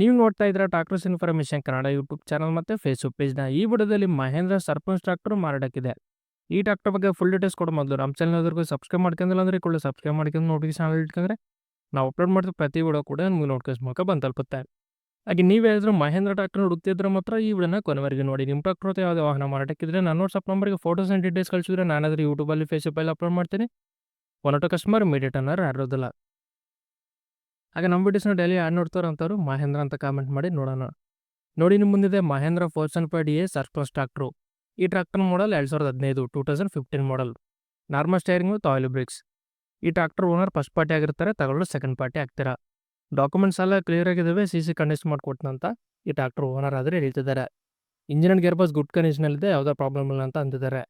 ನೀವು ನೋಡ್ತಾ ಇದ್ರೆ tractors information Kannada YouTube channel ಮತ್ತು ಫೇಸ್ಬುಕ್ ಪೇಜ್ನ ಈ ವಿಡಿಯೋದಲ್ಲಿ ಮಹೇಂದ್ರ ಸರ್ಪಂಚ್ ಟ್ರಾಕ್ಟರ್ ಮಾರಾಟಕ್ಕಿದೆ. ಈ ಟ್ರಾಕ್ಟರ್ ಬಗ್ಗೆ ಫುಲ್ ಡೀಟೇಲ್ಸ್ ಕೊಡೋ ಮೊದಲು. ನಮ್ಮ ಚಾನಲ್ ಸಬ್ಸ್ಕ್ರೈಬ್ ಮಾಡ್ಕೊಂಡಿಲ್ಲ ಅಂದ್ರೆ ಕೂಡ ಸಬ್ಸ್ಕ್ರೈಬ್ ಮಾಡ್ಕೊಂಡು ನೋಟಿಫಿಕೇಶನ್ ಇಟ್ಕೊಂಡ್ರೆ ನಾವು ಅಪ್ಲೋಡ್ ಮಾಡಿದ ಪ್ರತಿ ವಿಡಿಯೋ ಕೂಡ ನಿಮಗೆ ನೋಟಿಫಿಕೇಶನ್ ಮೂಲಕ ಬಂದು ತಲುಪುತ್ತೆ ಹಾಗೆ ನೀವು ಹೇಳಿದ್ರು ಮಹೇಂದ್ರ ಟ್ರಾಕ್ಟರ್ ಹುಡುಕ್ತಿದ್ರೆ ಮಾತ್ರ ಈ ವಿಡಿಯೋನ ಕೊನೆವರೆಗೆ ನೋಡಿ. ನಿಮ್ಮ ಅಥವಾ ಯಾವುದೇ ವಾಹನ ಮಾರಾಟಕ್ಕಿದ್ರೆ ನನ್ನ ವಾಟ್ಸಪ್ ನಂಬರ್ಗೆ ಫೋಟೋಸ್ ಆ್ಯಂಡ್ ಡೀಟೇಲ್ಸ್ ಕಳಿಸಿದ್ರೆ ನಾನಾದರೂ ಯೂಟ್ಯೂಬಲ್ಲಿ ಫೇಸ್ಬುಕ್ಕಲ್ಲಿ ಅಪ್ಲೋಡ್ ಮಾಡ್ತೀನಿ. ಒನ್ ಆಟೋ ಕಸ್ಟಮರ್ ಇಮಿಡಿಯೇಟ್ ಅನ್ನೋರು ಯಾರಿರೋದಿಲ್ಲ ಹಾಗೆ ನಮ್ಮ ವಿಡಿಯೋಸ್ನ ಡೈಲಿ ಯಾರು ನೋಡ್ತಾರೆ ಅಂತಾರು ಮಹೇಂದ್ರ ಅಂತ ಕಾಮೆಂಟ್ ಮಾಡಿ ನೋಡೋಣ. ನೋಡಿ ನಿಮ್ಮ ಮುಂದಿದೆ ಮಹೇಂದ್ರ ಫೋರ್ಸನ್ five D A surplus tractor ಈ ಟ್ರಾಕ್ಟರ್ ಮಾಡಲ್ ಎರಡು ಸಾವಿರದ ಹದಿನೈದು two thousand fifteen model normal steering ತಾಯಿಲ್ brakes ಈ ಟ್ರಾಕ್ಟರ್ ಓನರ್ ಫಸ್ಟ್ ಪಾರ್ಟಿ ಆಗಿರ್ತಾರೆ ತಗೊಳ್ಳೋ ಸೆಕೆಂಡ್ ಪಾರ್ಟಿ ಆಗ್ತೀರಾ. ಡಾಕ್ಯುಮೆಂಟ್ಸ್ ಎಲ್ಲ ಕ್ಲಿಯರ್ ಆಗಿದ್ದಾವೆ ಸಿ ಸಿ ಕಂಡೀಷನ್ ಮಾಡಿಕೊಟ್ಟನಂತ ಈ ಟ್ರಾಕ್ಟರ್ ಓನರ್ ಆದರೆ ಹೇಳ್ತಿದ್ದಾರೆ. ಇಂಜಿನ್ ಗೇರ್ ಬಾಸ್ ಗುಡ್ ಕಂಡೀಷನಲ್ಲಿದೆ ಯಾವುದೇ ಪ್ರಾಬ್ಲಮ್ ಇಲ್ಲ ಅಂತ ಅಂತಿದ್ದಾರೆ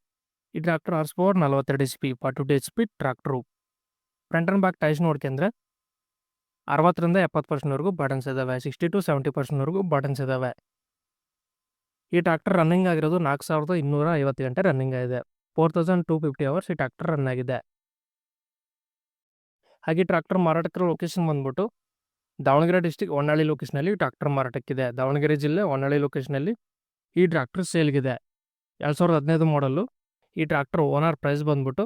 ಈ ಟ್ರಾಕ್ಟರ್ ಆರ್ಸ್ ಪವರ್ ನಲವತ್ತೆರಡು H P forty two H P tractor front and back tires ನೋಡ್ಕೊಂಡ್ರೆ ಅರವತ್ತರಿಂದ ಎಪ್ಪತ್ತು ಪರ್ಸೆಂಟ್ವರೆಗೂ ಬಟನ್ಸ್ ಇದ್ದಾವೆ ಸಿಕ್ಸ್ಟಿ ಟು ಸೆವೆಂಟಿ ಪರ್ಸೆಂಟ್ವರೆಗೂ ಬಟನ್ಸ್ ಇದ್ದಾವೆ ಈ ಟ್ರ್ಯಾಕ್ಟರ್ ರನ್ನಿಂಗ್ ಆಗಿರೋದು ನಾಲ್ಕು ಸಾವಿರದ ಇನ್ನೂರ ಐವತ್ತು ಗಂಟೆ ರನ್ನಿಂಗ್ ಆಗಿದೆ. Four thousand two fifty hours ಈ ಟ್ರ್ಯಾಕ್ಟರ್ ರನ್ ಆಗಿದೆ. ಹಾಗೆ ಟ್ರಾಕ್ಟರ್ ಮಾರಾಟಕ್ಕಿರೋ ಲೊಕೇಶನ್ ಬಂದ್ಬಿಟ್ಟು ದಾವಣಗೆರೆ ಡಿಸ್ಟಿಕ್ ಹೊನ್ನಾಳಿ ಲೊಕೇಶನಲ್ಲಿ ಟ್ರಾಕ್ಟರ್ ಮಾರಾಟಕ್ಕಿದೆ. ದಾವಣಗೆರೆ ಜಿಲ್ಲೆ ಹೊನ್ನಾಳಿ ಲೊಕೇಶನಲ್ಲಿ ಈ ಟ್ರ್ಯಾಕ್ಟರ್ ಸೇಲ್ಗಿದೆ. ಎರಡು ಸಾವಿರದ ಹದಿನೈದು ಮಾಡಲು ಈ ಟ್ರ್ಯಾಕ್ಟರ್ ಓನರ್ ಪ್ರೈಸ್ ಬಂದ್ಬಿಟ್ಟು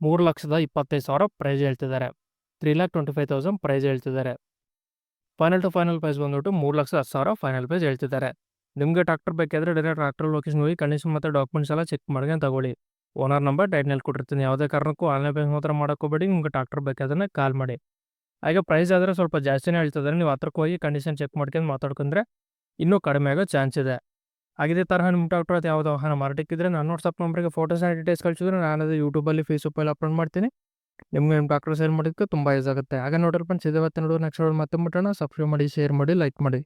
ಮೂರು ಲಕ್ಷದ ಇಪ್ಪತ್ತೈದು ಸಾವಿರ ಪ್ರೈಸ್ ಹೇಳ್ತಿದ್ದಾರೆ. Three lakh twenty five thousand price ಹೇಳ್ತಿದ್ದಾರೆ. ಫೈನಲ್ ಟು ಫೈನಲ್ ಪ್ರೈಸ್ ಬಂದ್ಬಿಟ್ಟು ಮೂರು ಲಕ್ಷ ಹತ್ತು ಸಾವಿರ ಫೈನಲ್ ಪ್ರೈಸ್ ಹೇಳ್ತಿದ್ದಾರೆ. ನಿಮಗೆ ಟ್ರಾಕ್ಟರ್ ಬೇಕಾದರೆ ಡೈರೆಕ್ಟ್ ಟ್ರಾಕ್ಟರ್ ಲೊಕೇಶನ್ ಹೋಗಿ ಕಂಡೀಷನ್ ಮತ್ತು ಡಾಕ್ಯುಮೆಂಟ್ಸ್ ಎಲ್ಲ ಚೆಕ್ ಮಾಡ್ಕೊಂಡು ತಗೊಳ್ಳಿ. ಓನರ್ ನಂಬರ್ ಟೈಟ್ನಲ್ಲಿ ಕೊಟ್ಟಿರ್ತೀನಿ. ಯಾವುದೇ ಕಾರಣಕ್ಕೂ ಆನ್ಲೈನ್ ಪೇಮೆಂಟ್ ಮಾತ್ರ ಮಾಡೋಕ್ಕೋಬೇಡಿ ನಿಮ್ಗೆ ಟ್ರಾಕ್ಟರ್ ಬೇಕಾದ್ರೆ ಕಾಲ್ ಮಾಡಿ. ಹಾಗೆ ಪ್ರೈಸ್ ಆದರೆ ಸ್ವಲ್ಪ ಜಾಸ್ತಿನೇ ಹೇಳ್ತಿದ್ದಾರೆ. ನೀವು ಹತ್ರಕ್ಕೆ ಹೋಗಿ ಕಂಡೀಷನ್ ಚೆಕ್ ಮಾಡ್ಕೊಂಡು ಮಾತಾಡ್ಕೊಂಡ್ರೆ ಇನ್ನೂ ಕಡಿಮೆ ಆಗೋ ಚಾನ್ಸ್ ಇದೆ. ಹಾಗೆ ತರಹ ನಿಮ್ಮ ಟ್ರಾಕ್ಟರ್ ಅದು ಯಾವುದೋ ವಾಹನ ಮಾರಾಟಕ್ಕಿದ್ರೆ ನಾನು ವಾಟ್ಸಪ್ ನಂಬರ್ಗೆ ಫೋಟೋಸ್ ಆ್ಯಂಡ್ ಡೀಟೇಲ್ಸ್ ಕಳಿಸಿದ್ರೆ ನಾನು ಅದು ಯೂಟ್ಯೂಬಲ್ಲಿ ಫೇಸ್ಬುಕ್ಕಲ್ಲಿ ಅಪ್ಲೋಡ್ ಮಾಡ್ತೀನಿ. ನಿಮ್ಗೆ ನಿಮ್ಮ ಡಾಕ್ಟರ್ ಶೇರ್ ಮಾಡೋದಕ್ಕೆ ತುಂಬ ಯೂಸ್ ಆಗುತ್ತೆ. ಹಾಗೆ ನೋಡಿದ್ರೆ ಫ್ರೆಂಡ್ಸ್ ಇದೇ ಮತ್ತೆ ನೆಕ್ಸ್ಟ್ ಮತ್ತೆ ಮುಟ್ಟೋಣ. ಸಬ್ಸ್ಕ್ರೈಬ್ ಮಾಡಿ ಶೇರ್ ಮಾಡಿ ಲೈಕ್ ಮಾಡಿ.